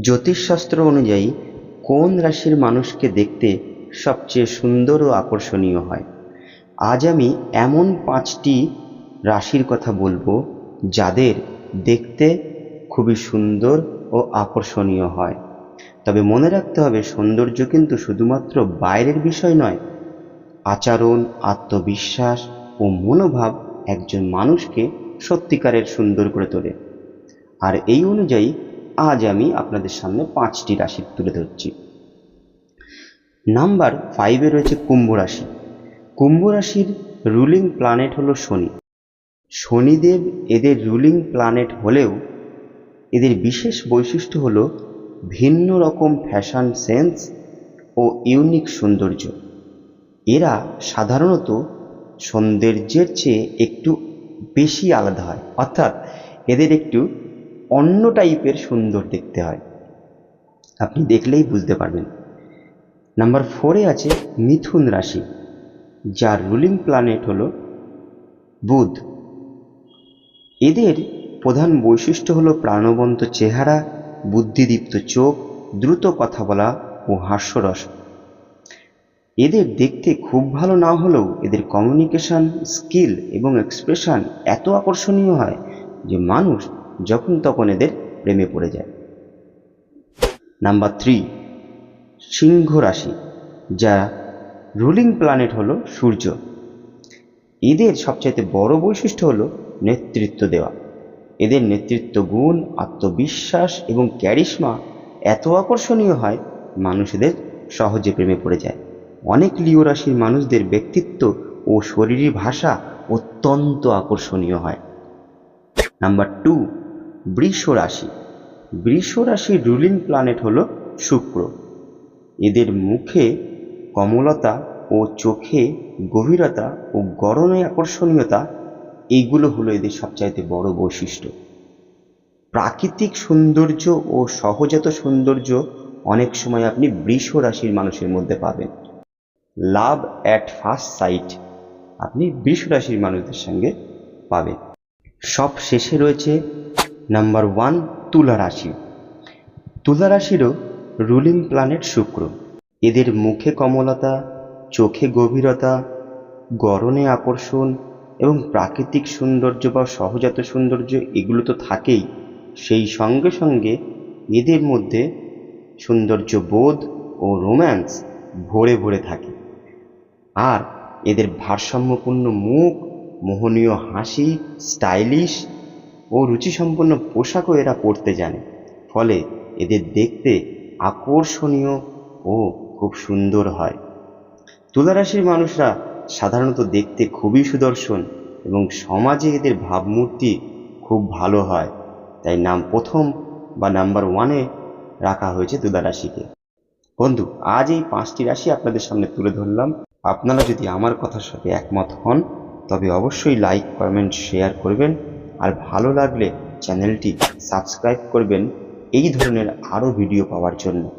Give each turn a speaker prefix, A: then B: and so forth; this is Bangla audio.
A: জ্যোতিষশাস্ত্র অনুযায়ী, কোন রাশির মানুষকে দেখতে সবচেয়ে সুন্দর ও আকর্ষণীয় হয়? আজ আমি এমন পাঁচটি রাশির কথা বলব যাদের দেখতে খুবই সুন্দর ও আকর্ষণীয় হয়। তবে মনে রাখতে হবে, সৌন্দর্য কিন্তু শুধুমাত্র বাইরের বিষয় নয়। আচরণ, আত্মবিশ্বাস ও মনোভাব একজন মানুষকে সত্যিকারের সুন্দর করে তোলে। আর এই অনুযায়ী আজ আমি আপনাদের সামনে পাঁচটি রাশি তুলে ধরছি। নাম্বার ফাইভে রয়েছে কুম্ভ রাশি। কুম্ভ রাশির রুলিং প্ল্যানেট হলো শনি। শনিদেব এদের রুলিং প্ল্যানেট হলেও এদের বিশেষ বৈশিষ্ট্য হলো ভিন্ন রকম ফ্যাশন সেন্স ও ইউনিক সৌন্দর্য। এরা সাধারণত সৌন্দর্যের চেয়ে একটু বেশি আলাদা হয়। অর্থাৎ এদের একটু অন্য টাইপের সুন্দর দেখতে হয়। আপনি দেখলেই বুঝতে পারবেন। নাম্বার ফোরে আছে মিথুন রাশি, যার রুলিং প্ল্যানেট হলো বুধ। এদের প্রধান বৈশিষ্ট্য হলো প্রাণবন্ত চেহারা, বুদ্ধিদীপ্ত চোখ, দ্রুত কথা বলা ও হাস্যরস। এদের দেখতে খুব ভালো না হলেও এদের কমিউনিকেশন স্কিল এবং এক্সপ্রেশন এত আকর্ষণীয় হয় যে মানুষ যখন তখন এদের প্রেমে পড়ে যায়। নাম্বার থ্রি সিংহ রাশি, যা রুলিং প্ল্যানেট হলো সূর্য। এদের সবচাইতে বড় বৈশিষ্ট্য হলো নেতৃত্ব দেওয়া। এদের নেতৃত্ব গুণ, আত্মবিশ্বাস এবং ক্যারিশমা এত আকর্ষণীয় হয় মানুষ এদের সহজে প্রেমে পড়ে যায়। অনেক লিও রাশির মানুষদের ব্যক্তিত্ব ও শরীরী ভাষা অত্যন্ত আকর্ষণীয় হয়। নাম্বার টু বৃষ রাশি বৃষ রাশির রুলিং প্ল্যানেট হল শুক্র। এদের মুখে কমলতা ও চোখে গভীরতা ও গরমে আকর্ষণীয়তা, এইগুলো হলো এদের সবচাইতে বড় বৈশিষ্ট্য। প্রাকৃতিক সৌন্দর্য ও সহজাত সৌন্দর্য অনেক সময় আপনি বৃষ রাশির মানুষের মধ্যে পাবেন। লাভ অ্যাট ফার্স্ট সাইট আপনি বৃষ রাশির মানুষদের সঙ্গে পাবেন। সব শেষে রয়েছে নাম্বার ওয়ান, তুলা রাশি। তুলা রাশিরও রুলিং প্ল্যানেট শুক্র। এদের মুখে কমলতা, চোখে গভীরতা গরনে আকর্ষণ এবং প্রাকৃতিক সৌন্দর্য বা সহজাত সৌন্দর্য এগুলো তো থাকেই। সেই সঙ্গে সঙ্গে এদের মধ্যে সৌন্দর্য বোধ ও রোম্যান্স ভরে ভরে থাকে। আর এদের ভারসাম্যপূর্ণ মুখ, মোহনীয় হাসি, স্টাইলিশ ও রুচিসম্পন্ন পোশাকও এরা পরতে জানে। ফলে এদের দেখতে আকর্ষণীয় ও খুব সুন্দর হয়। তুলারাশির মানুষরা সাধারণত দেখতে খুবই সুদর্শন এবং সমাজে এদের ভাবমূর্তি খুব ভালো হয়। তাই নাম প্রথম বা নাম্বার ওয়ানে রাখা হয়েছে তুলারাশিকে। বন্ধু, আজ এই পাঁচটি রাশি আপনাদের সামনে তুলে ধরলাম। আপনারা যদি আমার কথার সাথে একমত হন, তবে অবশ্যই লাইক কমেন্ট শেয়ার করবেন। আর ভালো লাগলে চ্যানেলটি সাবস্ক্রাইব করবেন। এই ধরনের আরও ভিডিও পাওয়ার জন্য।